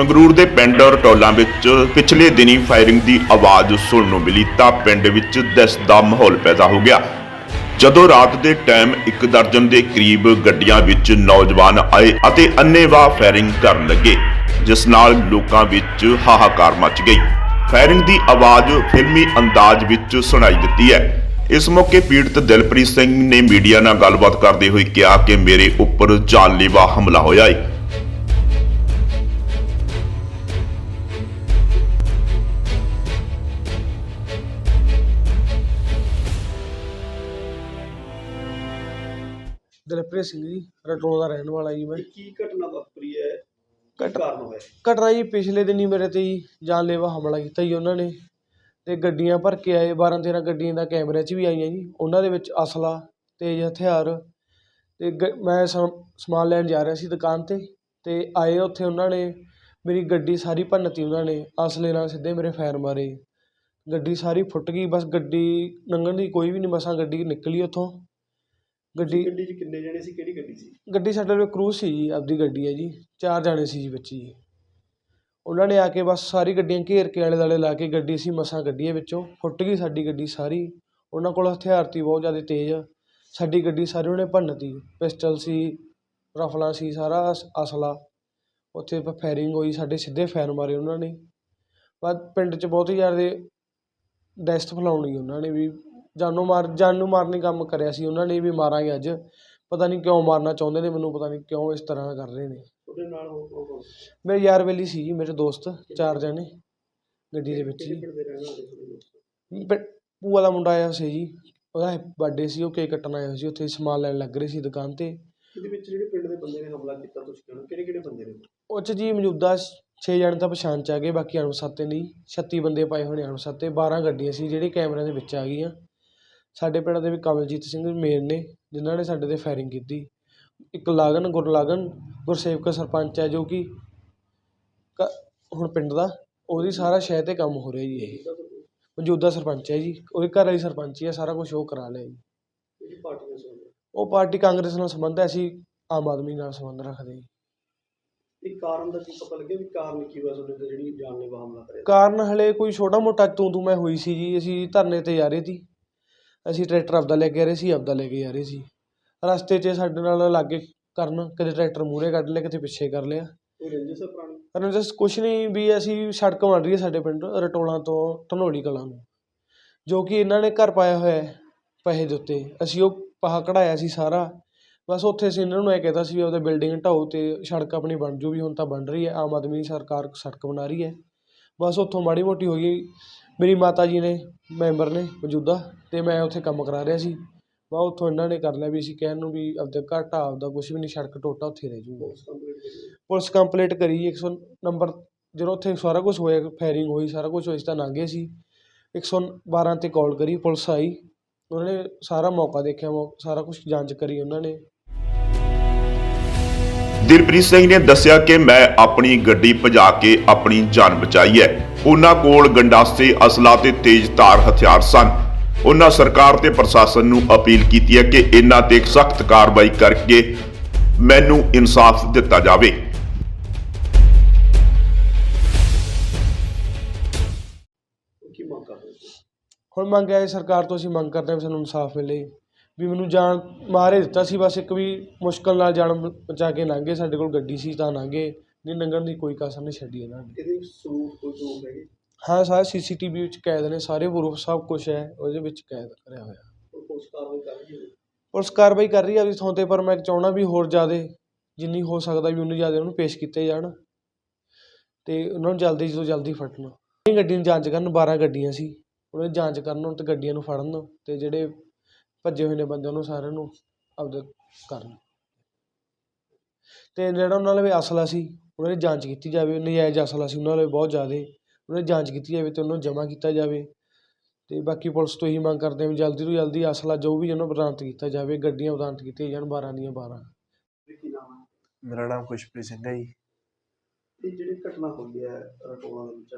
ਸੰਗਰੂਰ ਦੇ ਪਿੰਡ ਰਟੋਲਾਂ ਵਿੱਚ ਪਿਛਲੇ ਦਿਨੀ ਫਾਇਰਿੰਗ ਦੀ ਆਵਾਜ਼ ਸੁਣਨ ਨੂੰ ਮਿਲੀ ਤਾਂ ਪਿੰਡ ਵਿੱਚ ਦਹਿਸ਼ਤ ਦਾ ਮਾਹੌਲ ਪੈਦਾ ਹੋ ਗਿਆ। ਜਦੋਂ ਰਾਤ ਦੇ ਟਾਈਮ ਇੱਕ ਦਰਜਨ ਦੇ ਕਰੀਬ ਗੱਡੀਆਂ ਵਿੱਚ ਨੌਜਵਾਨ ਆਏ ਅਤੇ ਅੰਨ੍ਹੇਵਾਹ ਫਾਇਰਿੰਗ ਕਰਨ ਲੱਗੇ, ਜਿਸ ਨਾਲ ਲੋਕਾਂ ਵਿੱਚ ਹਾਹਾਕਾਰ ਮਚ ਗਈ। ਫਾਇਰਿੰਗ ਦੀ ਆਵਾਜ਼ ਫਿਲਮੀ ਅੰਦਾਜ਼ ਵਿੱਚ ਸੁਣਾਈ ਦਿੱਤੀ ਹੈ। ਇਸ ਮੌਕੇ ਪੀੜਤ ਦਿਲਪ੍ਰੀਤ ਸਿੰਘ ਨੇ ਮੀਡੀਆ ਨਾਲ ਗੱਲਬਾਤ ਕਰਦੇ ਹੋਏ ਕਿਹਾ ਕਿ ਮੇਰੇ ਉੱਪਰ ਜਾਨਲੇਵਾ ਹਮਲਾ ਹੋਇਆ ਹੈ ਦਿਲਪ੍ਰੀਤ ਸਿੰਘ ਜੀ ਰਟੋਲਾ ਦਾ ਰਹਿਣ ਵਾਲਾ ਜੀ ਮੈਂ। ਇਹ ਕੀ ਘਟਨਾ ਵਾਪਰੀ ਹੈ? ਕੀ ਘਟ- ਕਾਰਨ ਹੋਇਆ? ਘਟਨਾ ਜੀ ਪਿਛਲੇ ਦਿਨੀ ਮੇਰੇ ਤੇ ਜੀ ਜਾਨਲੇਵਾ ਹਮਲਾ ਕੀਤਾ ਜੀ ਉਹਨਾਂ ਨੇ ਤੇ ਗੱਡੀਆਂ ਭਰ ਕੇ ਆਏ 12 13 ਗੱਡੀਆਂ ਦਾ ਕੈਮਰੇ 'ਚ ਵੀ ਆਈਆਂ ਜੀ। ਉਹਨਾਂ ਦੇ ਵਿੱਚ ਅਸਲਾ ਤੇਜ਼ ਹਥਿਆਰ ਤੇ ਗ- ਮੈਂ ਸਮ- ਸਮਾਨ ਲੈਣ ਜਾ ਰਿਹਾ ਸੀ ਦੁਕਾਨ ਤੇ ਤੇ ਆਏ ਉੱਥੇ ਉਹਨਾਂ ਨੇ ਮੇਰੀ ਗੱਡੀ ਸਾਰੀ ਭੰਨਤੀ ਉਹਨਾਂ ਨੇ ਅਸਲੇ ਨਾਲ ਸਿੱਧੇ ਮੇਰੇ ਫਾਇਰ ਮਾਰੇ। ਗੱਡੀ ਸਾਰੀ ਫੁੱਟ ਗਈ ਬਸ ਗੱਡੀ ਲੰਘਣ ਦੀ ਕੋਈ ਵੀ ਨਹੀਂ ਮਸਾਂ ਗੱਡੀ ਨਿਕਲੀ ਉੱਥੋਂ। ਗੱਡੀ ਗੱਡੀ 'ਚ ਕਿੰਨੇ ਜਣੇ ਸੀ? ਕਿਹੜੀ ਗੱਡੀ ਸੀ? ਗੱਡੀ ਸਾਡੇ ਕੋਲ ਕਰੂਜ਼ ਸੀ ਜੀ ਆਪਦੀ ਗੱਡੀ ਹੈ ਜੀ ਚਾਰ ਜਾਣੇ ਸੀ ਜੀ ਵਿੱਚ ਜੀ। ਉਹਨਾਂ ਨੇ ਆ ਕੇ ਬਸ ਸਾਰੀ ਗੱਡੀਆਂ ਘੇਰ ਕੇ ਆਲੇ ਦੁਆਲੇ ਲਾ ਕੇ ਗੱਡੀ ਸੀ ਮਸਾਂ ਕੱਢੀ ਹੈ ਵਿੱਚੋਂ ਫੁੱਟ ਗਈ ਸਾਡੀ ਗੱਡੀ ਸਾਰੀ। ਉਹਨਾਂ ਕੋਲ ਹਥਿਆਰ ਸੀ ਬਹੁਤ ਜ਼ਿਆਦਾ ਤੇਜ਼। ਸਾਡੀ ਗੱਡੀ ਸਾਰੀ ਉਹਨੇ ਭੰਨਤੀ ਪਿਸਟਲ ਸੀ ਰਫਲਾਂ ਸੀ ਸਾਰਾ ਅਸ- ਅਸਲਾ। ਉੱਥੇ ਫਾਇਰਿੰਗ ਹੋਈ ਸਾਡੇ ਸਿੱਧੇ ਫਾਇਰ ਮਾਰੇ ਉਹਨਾਂ ਨੇ। ਬਾਅਦ ਪਿੰਡ 'ਚ ਬਹੁਤ ਹੀ ਜ਼ਿਆਦਾ ਦਹਿਸ਼ਤ ਫੈਲਾਉਣੀ ਉਹਨਾਂ ਨੇ ਵੀ। ਜਾਨੋਂ ਮਾਰ ਜਾਨੋਂ ਮਾਰਨੇ ਕੰਮ ਕਰਿਆ ਸੀ ਉਹਨਾਂ ਨੇ ਵੀ ਮਾਰਾਂਗੇ ਅੱਜ। ਪਤਾ ਨਹੀਂ ਕਿਉਂ ਮਾਰਨਾ ਚਾਹੁੰਦੇ ਨੇ ਮੈਨੂੰ ਪਤਾ ਨਹੀਂ ਕਿਉਂ ਇਸ ਤਰ੍ਹਾਂ ਕਰ ਰਹੇ ਨੇ। ਉਹਦੇ ਨਾਲ ਹੋਰ ਕੌਣ ਕੌਣ? ਸੀ? ਮੇਰੇ ਯਾਰ ਬੇਲੀ ਸੀ ਜੀ ਮੇਰੇ ਦੋਸਤ ਚਾਰ ਜਣੇ ਗੱਡੀ ਦੇ ਵਿੱਚ ਕਿਹੜੇ ਜੀ ਪਿੰਡ ਦੇ ਰਹਿਣ ਵਾਲੇ ਤੁਹਾਡੇ ਦੋਸਤ? ਪਿੰ- ਭੂਆ ਦਾ ਮੁੰਡਾ ਆਇਆ ਸੀ ਜੀ ਉਹਦਾ ਬਰਥਡੇ ਸੀ ਉਹ ਕੇਕ ਕੱਟਣ ਆਇਆ ਸੀ ਉੱਥੇ ਸਮਾਨ ਲੈਣ ਲੱਗ ਰਹੇ ਸੀ ਦੁਕਾਨ ਤੇ। ਇਹਦੇ ਵਿੱਚ ਜਿਹੜੇ ਪਿੰਡ ਦੇ ਬੰਦੇ ਨੇ ਹਮਲਾ ਕੀਤਾ ਤੁਸੀਂ ਕਹਿੰਦੇ ਕਿਹੜੇ ਕਿਹੜੇ ਬੰਦੇ ਨੇ? ਉਹ 'ਚ ਜੀ ਮੌਜੂਦਾ 6 ਜਣੇ ਤਾਂ ਪਛਾਣ 'ਚ ਆ ਗਏ ਬਾਕੀ ਅਣਪਛਾਤੇ ਨਹੀਂ 36 ਬੰਦੇ ਪਾਏ ਨੇ ਅਣਪਛਾਤੇ 12 ਗੱਡੀਆਂ ਸੀ ਜਿਹੜੇ ਕੈਮਰਿਆਂ ਦੇ ਵਿੱਚ ਆ ਗਈਆਂ। ਸਾਡੇ ਪਿੰਡ ਦੇ ਵੀ ਕਮਲਜੀਤ ਸਿੰਘ ਮੇਨ ਨੇ ਜਿਨ੍ਹਾਂ ਨੇ ਸਾਡੇ ਤੇ ਫਾਇਰਿੰਗ ਕੀਤੀ। ਇੱਕ ਲਾਗਨ ਗੁਰਲਾਗਨ ਗੁਰਸੇਵਕ ਸਰਪੰਚ ਹੈ ਜੋ ਕਿ ਕ- ਹੁਣ ਪਿੰਡ ਦਾ ਉਹਦੀ ਸਾਰਾ ਸ਼ਹਿਰ ਤੇ ਕੰਮ ਹੋ ਰਿਹਾ ਜੀ ਇਹ। ਮੌਜੂਦਾ ਸਰਪੰਚ ਹੈ ਜੀ ਉਹਦੇ ਘਰ ਵਾਲੀ ਸਰਪੰਚ ਹੀ ਸਾਰਾ ਕੁਝ ਉਹ ਕਰਾ ਲਿਆ ਜੀ। ਕਿਹੜੀ ਪਾਰਟੀ ਨਾਲ ਸੰਬੰਧ ਹੈ? ਉਹ ਪਾਰਟੀ ਕਾਂਗਰਸ ਨਾਲ ਸੰਬੰਧ ਹੈ ਅਸੀਂ ਆਮ ਆਦਮੀ ਨਾਲ ਸੰਬੰਧ ਰੱਖਦੇ ਜੀ ਇਹ ਕਾਰਨ ਦਾ ਕੀ ਪਤਾ ਲੱਗਿਆ ਵੀ ਕਾਰਨ ਕੀ ਹੋਇਆ ਤੁਹਾਡੇ ਤੇ ਜਿਹੜੀ ਜਾਨਲੇਵਾ ਹਮਲਾ ਕਰਿਆ ਕਾਰਨ ਹਲੇ ਕੋਈ ਛੋਟਾ ਮੋਟਾ ਤੂੰ ਤੂੰ ਮੈਂ ਹੋਈ ਸੀ ਜੀ ਅਸੀਂ ਧਰਨੇ ਤੇ ਜਾ ਰਹੇ ਸੀ। ਅਸੀਂ ਟਰੈਕਟਰ ਆਪਦਾ ਲੈ ਕੇ ਆ ਰਹੇ ਸੀ ਆਪਦਾ ਲੈ ਕੇ ਜਾ ਰਹੇ ਸੀ। ਰਸਤੇ 'ਚ ਸਾਡੇ ਨਾਲ ਲਾਗੇ ਕਰਨ ਕਦੇ ਟਰੈਕਟਰ ਮੂਹਰੇ ਕੱਢ ਲਿਆ ਕਿਤੇ ਪਿੱਛੇ ਕਰ ਲਿਆ। ਕੋਈ ਰੰਜਿਸ਼ ਹੈ ਪੁਰਾਣੀ? ਕਰਨ ਜਸ ਕੁਛ ਨਹੀਂ ਵੀ ਅਸੀਂ ਸੜਕ ਬਣ ਰਹੀ ਹੈ ਸਾਡੇ ਪਿੰਡ ਰਟੋਲਾਂ ਤੋਂ ਧਨੋਲੀ ਕਲਾਂ ਨੂੰ। ਜੋ ਕਿ ਇਹਨਾਂ ਨੇ ਘਰ ਪਾਇਆ ਹੋਇਆ ਹੈ ਪੈਸੇ ਦੇ ਉੱਤੇ। ਅਸੀਂ ਉਹ ਪਾਹਾ ਕਢਾਇਆ ਸੀ ਸਾਰਾ। ਬਸ ਉੱਥੇ ਅਸੀਂ ਇਹਨਾਂ ਨੂੰ ਇਹ ਕਹਿਤਾ ਸੀ ਵੀ ਉਹਦੇ ਬਿਲਡਿੰਗ ਢਾਓ ਤੇ ਸੜਕ ਆਪਣੀ ਬਣ ਜੂ ਵੀ ਹੁਣ ਤਾਂ ਬਣ ਰਹੀ ਹੈ ਆਮ ਆਦਮੀ ਸਰਕਾਰ ਸੜਕ ਬਣਾ ਰਹੀ ਹੈ। ਬਸ ਉੱਥੋਂ ਮਾੜੀ ਮੋਟੀ ਹੋ ਗਈ। ਮੇਰੀ ਮਾਤਾ ਜੀ ਨੇ ਮੈਂਬਰ ਨੇ ਮੌਜੂਦਾ। ਤੇ ਮੈਂ ਉੱਥੇ ਕੰਮ ਕਰਾ ਰਿਹਾ ਸੀ। ਬਾ ਉੱਥੋਂ ਇਹਨਾਂ ਨੇ ਕਰ ਲਿਆ ਵੀ ਅਸੀਂ ਕਹਿਣ ਨੂੰ ਵੀ ਆਪਦੇ ਘਰ ਢਾਹ ਆਪਦਾ ਕੁਛ ਵੀ ਨਹੀਂ ਸੜਕ ਟੋਟਾ ਉੱਥੇ ਰਹਿ ਜੂਗਾ। ਪੁਲਿਸ ਕੰਪਲੀਟ ਕਰੀ ਕਰੀ 100 ਨੰਬਰ ਜਦੋਂ ਉੱਥੇ ਸਾਰਾ ਕੁਝ ਹੋਇਆ ਫਾਇਰਿੰਗ ਹੋਈ ਸਾਰਾ ਕੁਝ ਹੋਇਆ ਸੀ ਤਾਂ ਲੰਘ ਗਏ ਸੀ 112 ਤੇ ਕਾਲ ਕਰੀ ਪੁਲਿਸ ਆਈ। ਉਹਨਾਂ ਨੇ ਸਾਰਾ ਮੌਕਾ ਦੇਖਿਆ ਮੌ- ਸਾਰਾ ਕੁਝ ਜਾਂਚ ਕਰੀ ਉਹਨਾਂ ਨੇ। ਦਿਲਪ੍ਰੀਤ ਸਿੰਘ ਨੇ ਦੱਸਿਆ ਕਿ ਮੈਂ ਆਪਣੀ ਗੱਡੀ ਭਜਾ ਕੇ ਆਪਣੀ ਜਾਨ ਬਚਾਈ ਹੈ। ਉਹਨਾਂ ਕੋਲ ਗੰਡਾਸੇ ਅਸਲਾ ਤੇ ਤੇਜ਼ ਧਾਰ ਹਥਿਆਰ ਸਨ। ਉਹਨਾਂ ਸਰਕਾਰ ਤੇ ਪ੍ਰਸ਼ਾਸਨ ਨੂੰ ਅਪੀਲ ਕੀਤੀ ਹੈ ਕਿ ਇਹਨਾਂ ਤੇ ਸਖਤ ਕਾਰਵਾਈ ਕਰਕੇ ਮੈਨੂੰ ਇਨਸਾਫ ਦਿੱਤਾ ਜਾਵੇ। ਕੀ ਮੰਗ ਕਰਦੇ ਹੋ ਤੁਸੀਂ? ਹੁਣ ਮੰਗ ਹੈ ਸਰਕਾਰ ਤੋਂ ਅਸੀਂ ਮੰਗ ਕਰਦੇ ਹਾਂ ਵੀ ਸਾਨੂੰ ਇਨਸਾਫ ਮਿਲੇ। ਵੀ ਮੈਨੂੰ ਜਾਨ ਮਾਰੇ ਦਿੱਤਾ ਸੀ ਬਸ ਇੱਕ ਵੀ ਮੁਸ਼ਕਲ ਨਾਲ ਜਾਨ ਬ- ਬਚਾ ਕੇ ਲੰਘੇ ਸਾਡੇ ਕੋਲ ਗੱਡੀ ਸੀ ਤਾਂ ਲੰਘੇ। ਨਹੀਂ ਲੰਘਣ ਦੀ ਕੋਈ ਕਸਰ ਨਹੀਂ ਛੱਡੀ ਇਹਨਾਂ ਨੇ। ਇਹਦੇ ਸਬੂਤ ਕੋਈ ਪ੍ਰੂਫ ਹੈਗੇ ਹਾਂ ਸਾਰੇ ਸੀਸੀਟੀਵੀ ਵਿੱਚ ਕੈਦ ਨੇ ਸਾਰੇ ਪ੍ਰੂਫ ਸਭ ਕੁਝ ਹੈ ਉਹਦੇ ਵਿੱਚ ਕੈਦ ਕਰਿਆ ਹੋਇਆ। ਪੁਲਿਸ ਕਾਰਵਾਈ ਕਰ ਰਹੀ ਹੈ। ਪੁਲਿਸ ਕਾਰਵਾਈ ਕਰ ਰਹੀ ਹੈ ਆਪਦੀ ਥਾਂ ਤੇ ਪਰ ਮੈਂ ਚਾਹੁੰਦਾ ਵੀ ਹੋਰ ਜ਼ਿਆਦਾ ਜਿੰਨੀ ਹੋ ਸਕਦਾ ਵੀ ਉਨੀ ਜ਼ਿਆਦਾ ਉਹਨੂੰ ਪੇਸ਼ ਕੀਤੇ ਜਾਣ ਤੇ ਉਹਨਾਂ ਨੂੰ ਜਲਦੀ ਤੋਂ ਜਲਦੀ ਫੜਨ। ਇਹ ਗੱਡੀ ਨੂੰ ਜਾਂਚ ਕਰਨ 12 ਗੱਡੀਆਂ ਸੀ। ਉਹਨਾਂ ਦੀ ਜਾਂਚ ਕਰਨ ਤੇ ਗੱਡੀਆਂ ਨੂੰ ਫੜਨ ਤੇ ਜਿਹੜੇ ਭੱਜੇ ਹੋਏ ਨੇ ਬੰਦੇ ਉਹਨੂੰ ਸਾਰਿਆਂ ਨੂੰ ਆਪਦੇ ਕਰਨ। ਤੇ ਜਿਹੜਾ ਉਹਨਾਂ ਨਾਲ ਵੀ ਅਸਲਾ ਸੀ ਉਹਨਾਂ ਦੀ ਜਾਂਚ ਕੀਤੀ ਜਾਵੇ ਨਜਾਇਜ਼ ਅਸਲਾ ਸੀ ਉਹਨਾਂ ਨਾਲ ਬਹੁਤ ਜ਼ਿਆਦਾ ਉਹਨਾਂ ਦੀ ਜਾਂਚ ਕੀਤੀ ਜਾਵੇ ਤੇ ਉਹਨੂੰ ਜਮ੍ਹਾਂ ਕੀਤਾ ਜਾਵੇ। ਤੇ ਬਾਕੀ ਪੁਲਿਸ ਤੋਂ ਇਹੀ ਮੰਗ ਕਰਦੇ ਹਾਂ ਵੀ ਜਲਦੀ ਤੋਂ ਜਲਦੀ ਅਸਲਾ ਜੋ ਵੀ ਉਹਨੂੰ ਬਰਾਮਦ ਕੀਤਾ ਜਾਵੇ ਗੱਡੀਆਂ ਬਰਾਮਦ ਕੀਤੀਆਂ ਜਾਣ 12 ਦੀਆਂ 12 ਇਹ ਕੀ ਨਾਮ ਹੈ? ਮੇਰਾ ਨਾਮ ਖੁਸ਼ਪ੍ਰੀਤ ਸਿੰਘ ਹੈ ਜੀ। ਇਹ ਜਿਹੜੀ ਘਟਨਾ ਹੋਈ ਹੈ ਰਟੋਲਾ ਦੇ ਵਿੱਚ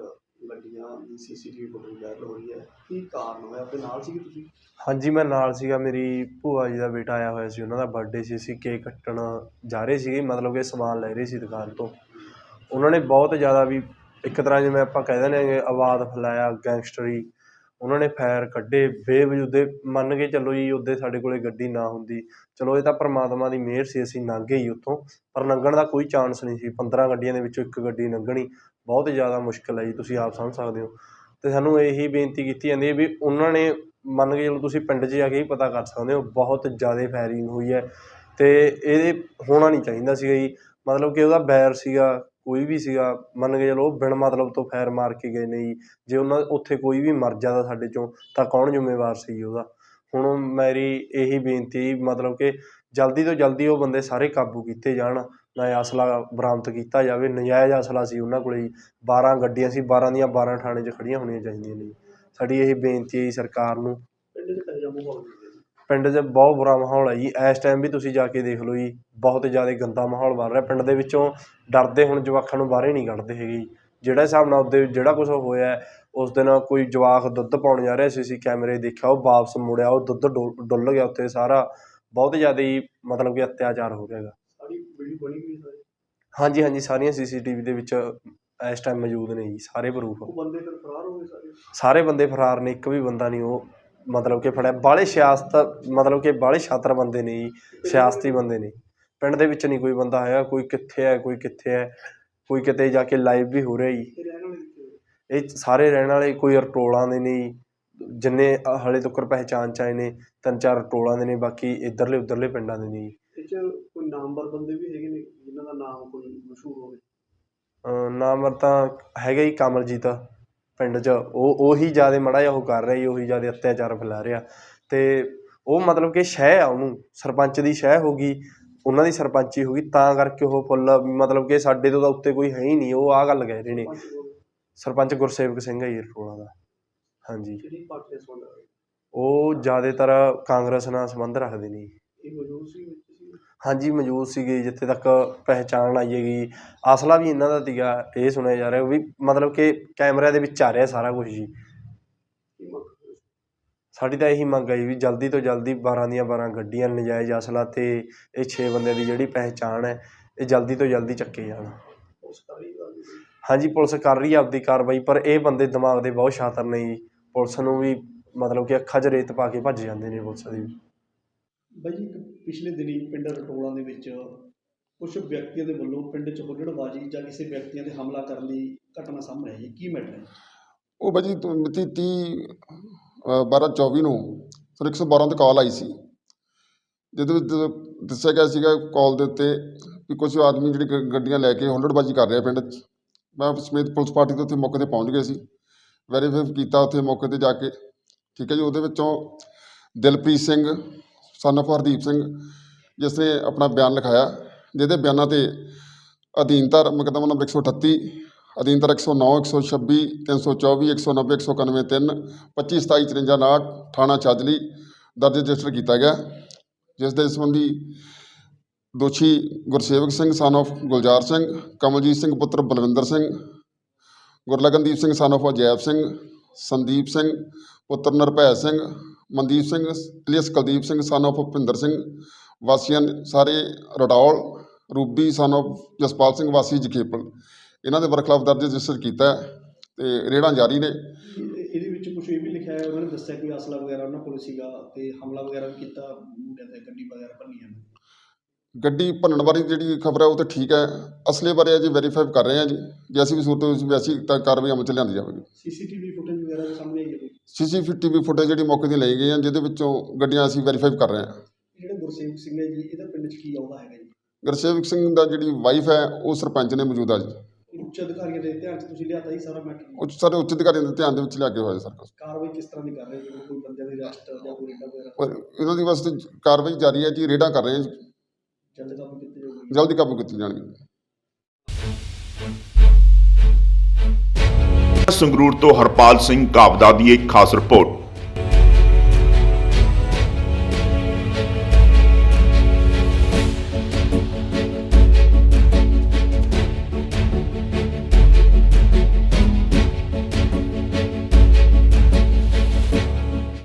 ਗੱਡੀਆਂ ਦੀ ਸੀਸੀਟੀਵੀ ਫੁਟੇਜ ਵਾਇਰਲ ਹੋ ਰਹੀ ਹੈ ਕੀ ਕਾਰਨ ਹੋਇਆ? ਆਪਣੇ ਨਾਲ ਸੀ ਤੁਸੀਂ? ਹਾਂਜੀ ਮੈਂ ਨਾਲ ਸੀਗਾ। ਮੇਰੀ ਭੂਆ ਜੀ ਦਾ ਬੇਟਾ ਆਇਆ ਹੋਇਆ ਸੀ ਉਹਨਾਂ ਦਾ ਬਰਥਡੇ ਸੀ। ਅਸੀਂ ਕੇਕ ਕੱਟਣ ਜਾ ਰਹੇ ਸੀਗੇ। ਮਤਲਬ ਕਿ ਸਮਾਨ ਲੈ ਰਹੇ ਸੀ ਦੁਕਾਨ ਤੋਂ। ਉਹਨਾਂ ਨੇ ਬਹੁਤ ਜ਼ਿਆਦਾ ਵੀ ਇੱਕ ਤਰ੍ਹਾਂ ਜਿਵੇਂ ਆਪਾਂ ਕਹਿ ਦਿੰਦੇ ਹਾਂ ਆਵਾਜ਼ ਫੈਲਾਇਆ, ਗੈਂਗਸਟਰੀ, ਉਹਨਾਂ ਨੇ ਫੈਰ ਕੱਢੇ, ਬੇਵਜੂਦੇ ਮੰਨ ਕੇ ਚੱਲੋ ਜੀ ਉੱਦੇ ਸਾਡੇ ਕੋਲ ਗੱਡੀ ਨਾ ਹੁੰਦੀ। ਚਲੋ ਇਹ ਤਾਂ ਪਰਮਾਤਮਾ ਦੀ ਮਿਹਰ ਸੀ, ਅਸੀਂ ਲੰਘ ਗਏ ਜੀ ਉੱਥੋਂ, ਪਰ ਲੰਘਣ ਦਾ ਕੋਈ ਚਾਂਸ ਨਹੀਂ ਸੀ। 15 ਗੱਡੀਆਂ ਦੇ ਵਿੱਚੋਂ ਇੱਕ ਗੱਡੀ ਲੰਘਣੀ ਬਹੁਤ ਜ਼ਿਆਦਾ ਮੁਸ਼ਕਿਲ ਹੈ ਜੀ, ਤੁਸੀਂ ਆਪ ਸਮਝ ਸਕਦੇ ਹੋ। ਅਤੇ ਸਾਨੂੰ ਇਹੀ ਬੇਨਤੀ ਕੀਤੀ ਜਾਂਦੀ ਹੈ ਵੀ ਉਹਨਾਂ ਨੇ ਮੰਨ ਕੇ ਚਲੋ ਤੁਸੀਂ ਪਿੰਡ 'ਚ ਜਾ ਕੇ ਹੀ ਪਤਾ ਕਰ ਸਕਦੇ ਹੋ, ਬਹੁਤ ਜ਼ਿਆਦਾ ਫਾਇਰਿੰਗ ਹੋਈ ਹੈ। ਅਤੇ ਇਹ ਹੋਣਾ ਨਹੀਂ ਚਾਹੀਦਾ ਸੀਗਾ ਜੀ। ਮਤਲਬ ਕਿ ਉਹਦਾ ਬੈਰ ਸੀਗਾ ਕੋਈ ਵੀ ਸੀਗਾ, ਮੰਨ ਕੇ ਚਲੋ ਉਹ ਬਿਨ ਮਤਲਬ ਤੋਂ ਫਾਇਰ ਮਾਰ ਕੇ ਗਏ ਨੇ ਜੀ ਜੇ ਉਹਨਾਂ ਉੱਥੇ ਕੋਈ ਵੀ ਮਰ ਜਾਂਦਾ ਸਾਡੇ ਚੋਂ, ਤਾਂ ਕੌਣ ਜ਼ਿੰਮੇਵਾਰ ਸੀ ਜੀ ਉਹਦਾ? ਹੁਣ ਮੇਰੀ ਇਹੀ ਬੇਨਤੀ ਮਤਲਬ ਕਿ ਜਲਦੀ ਤੋਂ ਜਲਦੀ ਉਹ ਬੰਦੇ ਸਾਰੇ ਕਾਬੂ ਕੀਤੇ ਜਾਣ, ਨਾ ਅਸਲਾ ਬਰਾਮਦ ਕੀਤਾ ਜਾਵੇ, ਨਜਾਇਜ਼ ਅਸਲਾ ਸੀ ਉਹਨਾਂ ਕੋਲ ਜੀ 12 ਗੱਡੀਆਂ ਸੀ 12 ਦੀਆਂ 12 ਥਾਣੇ 'ਚ ਖੜੀਆਂ ਹੋਣੀਆਂ ਚਾਹੀਦੀਆਂ ਨੇ। ਜੀ ਸਾਡੀ ਇਹ ਬੇਨਤੀ ਹੈ ਜੀ ਸਰਕਾਰ ਨੂੰ। ਪਿੰਡ 'ਚ ਹੈ ਬਹੁਤ ਬੁਰਾ ਮਾਹੌਲ ਹੈ ਜੀ। ਇਸ ਟਾਈਮ ਵੀ ਤੁਸੀਂ ਜਾ ਕੇ ਦੇਖ ਲਓ ਜੀ ਬਹੁਤ ਜ਼ਿਆਦਾ ਗੰਦਾ ਮਾਹੌਲ ਬਣ ਰਿਹਾ। ਪਿੰਡ ਦੇ ਵਿੱਚੋਂ ਡਰਦੇ ਹੁਣ ਜਵਾਕਾਂ ਨੂੰ ਬਾਹਰੇ ਨਹੀਂ ਕੱਢਦੇ ਹੈਗੇ ਜੀ। ਜਿਹੜਾ ਹਿਸਾਬ ਨਾਲ ਉਹਦੇ ਜਿਹੜਾ ਕੁਝ ਹੋਇਆ ਹੈ, ਉਸ ਦਿਨ ਕੋਈ ਜਵਾਕ ਦੁੱਧ ਪਾਉਣ ਜਾ ਰਿਹਾ ਸੀ ਅਸੀਂ ਕੈਮਰੇ ਦੇਖਿਆ ਉਹ ਵਾਪਸ ਮੁੜਿਆ ਉਹ ਦੁੱਧ ਡੁੱਲ ਡੁੱਲ ਗਿਆ ਉੱਥੇ ਸਾਰਾ। ਬਹੁਤ ਜ਼ਿਆਦਾ ਹੀ ਮਤਲਬ ਕਿ ਅਤਿਆਚਾਰ ਹੋ ਰਿਹਾ ਹੈਗਾ। ਹਾਂਜੀ ਹਾਂਜੀ ਸਾਰੀਆਂ ਸੀਸੀਟੀਵੀ ਦੇ ਵਿੱਚ ਇਸ ਟਾਈਮ ਮੌਜੂਦ ਨੇ ਜੀ ਸਾਰੇ ਪ੍ਰੂਫ। ਉਹ ਬੰਦੇ ਫਿਰ ਫਰਾਰ ਹੋ ਗਏ ਸਾਰੇ? ਸਾਰੇ ਬੰਦੇ ਫਰਾਰ ਨੇ ਇੱਕ ਵੀ ਬੰਦਾ ਨਹੀਂ ਉਹ ਮਤਲਬ ਕਿ ਫੜਿਆ। ਬਾਹਲੇ ਸਿਆਸਤ ਮਤਲਬ ਕਿ ਬਾਹਲੇ ਛਾਤਰ ਬੰਦੇ ਨੇ ਜੀ ਸਿਆਸਤੀ ਬੰਦੇ ਨੇ। ਪਿੰਡ ਦੇ ਵਿੱਚ ਨਹੀਂ ਕੋਈ ਬੰਦਾ ਹੈਗਾ ਕੋਈ ਕਿੱਥੇ ਹੈ ਕੋਈ ਕਿੱਥੇ ਹੈ ਕੋਈ ਕਿਤੇ ਜਾ ਕੇ ਲਾਈਵ ਵੀ ਹੋ ਰਿਹਾ ਜੀ? ਇਹ ਸਾਰੇ ਰਹਿਣ ਵਾਲੇ ਕੋਈ ਰਟੋਲਾਂ ਦੇ ਨੇ ਜੀ। ਜਿੰਨੇ ਹਲੇ ਤੱਕ ਪਹਿਚਾਣ ਚ ਆਏ ਨੇ ਤਿੰਨ ਚਾਰ ਰਟੋਲਾਂ ਦੇ ਨੇ ਬਾਕੀ ਇੱਧਰਲੇ ਉੱਧਰਲੇ ਪਿੰਡਾਂ ਦੇ ਨੇ ਜੀ। ਇਹ 'ਚ ਕੋਈ ਨਾਮਵਰ ਬੰਦੇ ਵੀ ਹੈਗੇ ਨੇ ਜਿਨ੍ਹਾਂ ਦਾ ਨਾਮ ਕੋਈ ਮਸ਼ਹੂਰ ਹੋਵੇ? ਅਹ ਨਾਮ ਤਾਂ ਹੈਗਾ ਹੀ ਕਮਲਜੀਤ। ਪਿੰਡ 'ਚ ਉਹ ਉਹੀ ਜ਼ਿਆਦਾ ਮੜਾ ਜਿਹਾ ਉਹ ਕਰ ਰਿਹਾ ਜੀ ਉਹੀ ਜ਼ਿਆਦਾ ਅਤਿਆਚਾਰ ਫੈਲਾ ਰਿਹਾ। ਤੇ ਉਹ ਮਤਲਬ ਕਿ ਸ਼ਹਿ ਆ ਉਹਨੂੰ ਸਰਪੰਚ ਦੀ ਸ਼ਹਿ ਹੋ ਗਈ ਉਹਨਾਂ ਦੀ ਸਰਪੰਚੀ ਹੋ ਗਈ ਤਾਂ ਕਰਕੇ ਉਹ ਫੁੱਲ ਮਤਲਬ ਕਿ ਸਾਡੇ ਤੋਂ ਤਾਂ ਉੱਤੇ ਕੋਈ ਹੈ ਹੀ ਨਹੀਂ ਉਹ ਆਹ ਗੱਲ ਕਹਿ ਰਹੇ ਨੇ। ਸਰਪੰਚ ਗੁਰਸੇਵਕ ਸਿੰਘ ਹੈ ਜੀ ਦਾ। ਹਾਂਜੀ। ਜਿਹੜੀ ਪਾਰਟੀ ਸੁਣ ਉਹ ਜ਼ਿਆਦਾਤਰ ਕਾਂਗਰਸ ਨਾਲ ਸੰਬੰਧ ਰੱਖਦੇ ਨੇ। ਇਹ ਮੌਜੂਦ ਸੀ ਹਾਂਜੀ, ਮੌਜੂਦ ਸੀਗੇ ਜਿੱਥੇ ਤੱਕ ਪਹਿਚਾਣ ਆਈ ਹੈਗੀ। ਅਸਲਾ ਵੀ ਇਹਨਾਂ ਦਾ ਸੀਗਾ, ਇਹ ਸੁਣਿਆ ਜਾ ਰਿਹਾ ਵੀ ਮਤਲਬ ਕਿ ਕੈਮਰਿਆਂ ਦੇ ਵਿੱਚ ਆ ਰਿਹਾ ਸਾਰਾ ਕੁਝ ਜੀ। ਸਾਡੀ ਤਾਂ ਇਹੀ ਮੰਗ ਹੈ ਜੀ ਵੀ ਜਲਦੀ ਤੋਂ ਜਲਦੀ 12 ਦੀਆਂ 12 ਗੱਡੀਆਂ ਨਜਾਇਜ਼ ਅਸਲਾ ਤੇ ਇਹ 6 ਬੰਦਿਆਂ ਦੀ ਜਿਹੜੀ ਪਹਿਚਾਣ ਹੈ, ਇਹ ਜਲਦੀ ਤੋਂ ਜਲਦੀ ਚੱਕੇ ਜਾਣ। ਹਾਂਜੀ, ਪੁਲਿਸ ਕਰ ਰਹੀ ਹੈ ਆਪਦੀ ਕਾਰਵਾਈ, ਪਰ ਇਹ ਬੰਦੇ ਦਿਮਾਗ ਦੇ ਬਹੁਤ ਸ਼ਾਤਰ ਨੇ ਜੀ। ਪੁਲਿਸ ਨੂੰ ਵੀ ਮਤਲਬ ਕਿ ਅੱਖਾਂ 'ਚ ਰੇਤ ਪਾ ਕੇ ਭੱਜ ਜਾਂਦੇ ਨੇ ਪੁਲਿਸ ਦੀ। ਬਾਈ ਜੀ, ਇੱਕ ਪਿਛਲੇ ਦਿਨੀ ਪਿੰਡ ਰਟੋਲਾਂ ਦੇ ਵਿੱਚ ਕੁਝ ਵਿਅਕਤੀਆਂ ਦੇ ਵੱਲੋਂ ਪਿੰਡ 'ਚ ਹੁੱਲੜਬਾਜ਼ੀ ਜਾਂ ਕਿਸੇ ਵਿਅਕਤੀਆਂ ਤੇ ਹਮਲਾ ਕਰਨ ਦੀ ਘਟਨਾ ਸਾਹਮਣੇ ਆਈ ਹੈ। ਕੀ ਮੈਟਰ ਹੈ? ਉਹ ਭਾਜੀ ਤੋਂ ਮਿਤੀ 30 ਬਾਰਾਂ 24 ਨੂੰ ਸਾਨੂੰ 112 ਤੇ ਕਾਲ ਆਈ ਸੀ। ਜਿਹਦੇ ਵਿੱਚ ਦੱਸਿਆ ਗਿਆ ਸੀਗਾ ਕਾਲ ਦੇ ਉੱਤੇ ਵੀ ਕੁਝ ਆਦਮੀ ਜਿਹੜੀ ਗ- ਗੱਡੀਆਂ ਲੈ ਕੇ ਹੁੱਲੜਬਾਜ਼ੀ ਕਰ ਰਿਹਾ ਪਿੰਡ 'ਚ। ਮੈਂ ਸਮੇਤ ਪੁਲਿਸ ਪਾਰਟੀ ਦੇ ਉੱਥੇ ਮੌਕੇ ਤੇ ਪਹੁੰਚ ਗਏ ਸੀ। ਵੈਰੀਫਾਈ ਕੀਤਾ ਉੱਥੇ ਮੌਕੇ ਤੇ ਜਾ ਕੇ। ਠੀਕ ਹੈ ਜੀ, ਉਹਦੇ ਵਿੱਚੋਂ ਦਿਲਪ੍ਰੀਤ ਸਿੰਘ son of ਹਰਦੀਪ ਸਿੰਘ ਜਿਸ ਨੇ ਆਪਣਾ ਬਿਆਨ ਲਿਖਾਇਆ, ਜਿਹਦੇ ਬਿਆਨਾਂ ਤੇ ਅਧੀਨਤਾ ਮੁਕੱਦਮਾ ਨੰਬਰ 138 ਅਧੀਨਤਾ 109 126 324 190 191 3 25 27 54 59 ਥਾਣਾ ਚਾਜਲੀ, ਦਰਜ ਰਜਿਸਟਰ ਕੀਤਾ ਗਿਆ। ਜਿਸ ਦੇ ਸੰਬੰਧੀ ਦੋਸ਼ੀ ਗੁਰਸੇਵਕ ਸਿੰਘ ਸਨ of ਗੁਲਜ਼ਾਰ ਸਿੰਘ, ਕਮਲਜੀਤ ਸਿੰਘ ਪੁੱਤਰ ਬਲਵਿੰਦਰ ਸਿੰਘ, ਗੁਰਲਗਨਦੀਪ ਸਿੰਘ ਸਨ of ਅਜੈਬ ਸਿੰਘ, ਸੰਦੀਪ ਸਿੰਘ, ਪੁੱਤਰ Nirbhai Singh Mandeep Singh alias Kuldeep Singh son of Bhupinder Singh, ਵਾਸੀਆਂ ਸਾਰੇ Radaul, Ruby son of Jaspal Singh, ਵਾਸੀ ਜਖੇਪਲ। ਇਹਨਾਂ ਦੇ ਵਰਖਲਾਫ ਦਰਜ ਰਜਿਸਟਰ ਕੀਤਾ ਹੈ ਤੇ ਰੇਡਾਂ ਜਾਰੀ ਨੇ। ਇਹਦੇ ਵਿੱਚ ਕੁਝ ਇਹ ਵੀ ਲਿਖਿਆ ਹੈ, ਉਹਨਾਂ ਨੇ ਦੱਸਿਆ ਕਿ ਅਸਲਾ ਵਗੈਰਾ ਉਹਨਾਂ ਕੋਲ ਸੀਗਾ ਤੇ ਹਮਲਾ ਵਗੈਰਾ ਵੀ ਕੀਤਾ, ਮੁੰਡਿਆਂ ਤੇ ਗੱਡੀ ਵਗੈਰਾ ਭੰਨੀਆਂ ਗੱਡੀ ਭੰਨਣ ਬਾਰੇ ਜਿਹੜੀ ਖਬਰ ਹੈ ਉਹ ਤਾਂ ਠੀਕ ਹੈ। ਅਸਲੇ ਬਾਰੇ ਅਜੇ ਵੈਰੀਫਾਈ ਕਰ ਰਹੇ ਹਾਂ ਜੀ। ਜੇ ਅਸੀਂ ਵੀ ਸੂਰਤ ਵਿੱਚ ਵੈਸੀ ਤਾਂ ਕਾਰਵਾਈ ਅਮਲ ਚ ਲਿਆਂਦੀ ਜਾਵੇਗੀ। ਸੀਸੀਟੀਵੀ ਫੁਟੇਜ ਵਗੈਰਾ ਦੇ ਸਾਹਮਣੇ ਆਈ ਹੈ ਸੀਸੀਟੀਵੀ ਫੁਟੇਜ ਜਿਹੜੀ ਮੌਕੇ ਦੀ ਲਈ ਗਈ ਹੈ ਜਿਹਦੇ ਵਿੱਚੋਂ ਗੱਡੀਆਂ ਅਸੀਂ ਵੈਰੀਫਾਈ ਕਰ ਰਹੇ ਹਾਂ। ਜਿਹੜਾ ਗੁਰਸੇਵਕ ਸਿੰਘ ਹੈ ਜੀ ਇਹਦਾ ਪਿੰਡ 'ਚ ਕੀ ਆਉਂਦਾ ਹੈਗਾ ਜੀ? ਗੁਰਸੇਵਕ ਸਿੰਘ ਦਾ ਜਿਹੜੀ ਵਾਈਫ ਹੈ ਉਹ ਸਰਪੰਚ ਨੇ ਮੌਜੂਦਾ ਜੀ। ਉੱਚ ਅਧਿਕਾਰੀਆਂ ਦੇ ਧਿਆਨ 'ਚ ਤੁਸੀਂ ਲਿਆਤਾ ਜੀ ਸਾਰਾ ਮੈਟਰ ਉੱਚ ਸਾਰੇ ਉੱਚ ਅਧਿਕਾਰੀਆਂ ਦੇ ਧਿਆਨ ਦੇ ਵਿੱਚ ਲਿਆ ਕੇ ਹੋਇਆ ਸਰ ਕਾਰਵਾਈ ਕਿਸ ਤਰ੍ਹਾਂ ਦੀ ਕਰ ਰਹੇ ਜਿਵੇਂ ਕੋਈ ਬੰਦਿਆਂ ਦੀ ਅਰੈਸਟ ਜਾਂ ਕੋਈ ਰੇਡਾ ਵਗੈਰਾ? ਪਰ ਇਹਨਾਂ ਦੀ ਵਾਸਤੇ ਕਾਰਵਾਈ ਜਾਰੀ ਹੈ ਜੀ ਰੇਡਾਂ ਕਰ ਰਹੇ ਹਾਂ ਜੀ। ਜਲਦ ਕਾਬੂ ਕੀਤੇ ਜਾਊਗੀ ਜਲਦੀ ਕਾਬੂ ਕੀਤੀ ਜਾਣਗੀ। ਸੰਗਰੂਰ ਤੋਂ ਹਰਪਾਲ ਸਿੰਘ ਕਾਬਦਾ ਦੀ ਇੱਕ ਖਾਸ ਰਿਪੋਰਟ।